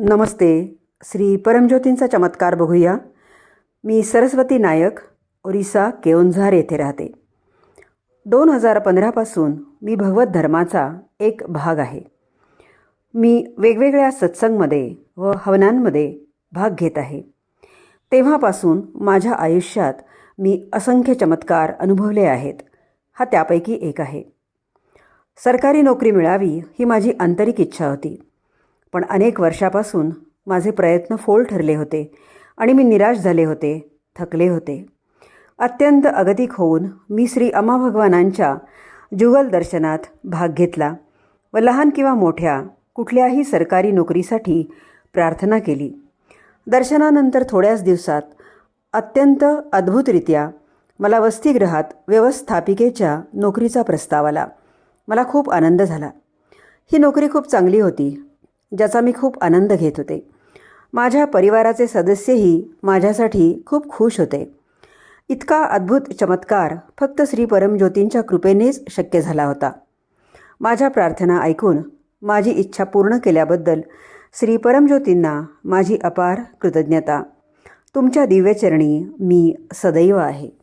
नमस्ते. श्री परमज्योतींचा चमत्कार बघूया. मी सरस्वती नायक ओरिसा केओंझार येथे राहते. दोन हजार पंधरापासून मी भगवत धर्माचा एक भाग आहे. मी वेगवेगळ्या सत्संगमध्ये व हवनांमध्ये भाग घेत आहे. तेव्हापासून माझ्या आयुष्यात मी असंख्य चमत्कार अनुभवले आहेत. हा त्यापैकी एक आहे. सरकारी नोकरी मिळावी ही माझी आंतरिक इच्छा होती. पण अनेक वर्षापासून माझे प्रयत्न फोल ठरले होते आणि मी निराश झाले होते थकले होते. अत्यंत अगतिक होऊन मी श्री अमा भगवानांच्या जुगल दर्शनात भाग घेतला व लहान किंवा मोठ्या कुठल्याही सरकारी नोकरीसाठी प्रार्थना केली. दर्शनानंतर थोड्याच दिवसात अत्यंत अद्भुतरित्या मला वसतिगृहात व्यवस्थापिकेच्या नोकरीचा प्रस्ताव आला. मला खूप आनंद झाला. ही नोकरी खूप चांगली होती. ज्याचा मी खूप आनंद घेत होते. माझ्या परिवाराचे सदस्यही माझ्यासाठी खूप खुश होते. इतका अद्भुत चमत्कार फक्त श्री परमज्योतींच्या कृपेनेच शक्य झाला होता. माझ्या प्रार्थना ऐकून माझी इच्छा पूर्ण केल्याबद्दल श्री परमज्योतींना माझी अपार कृतज्ञता. तुमच्या दिव्यचरणी मी सदैव आहे.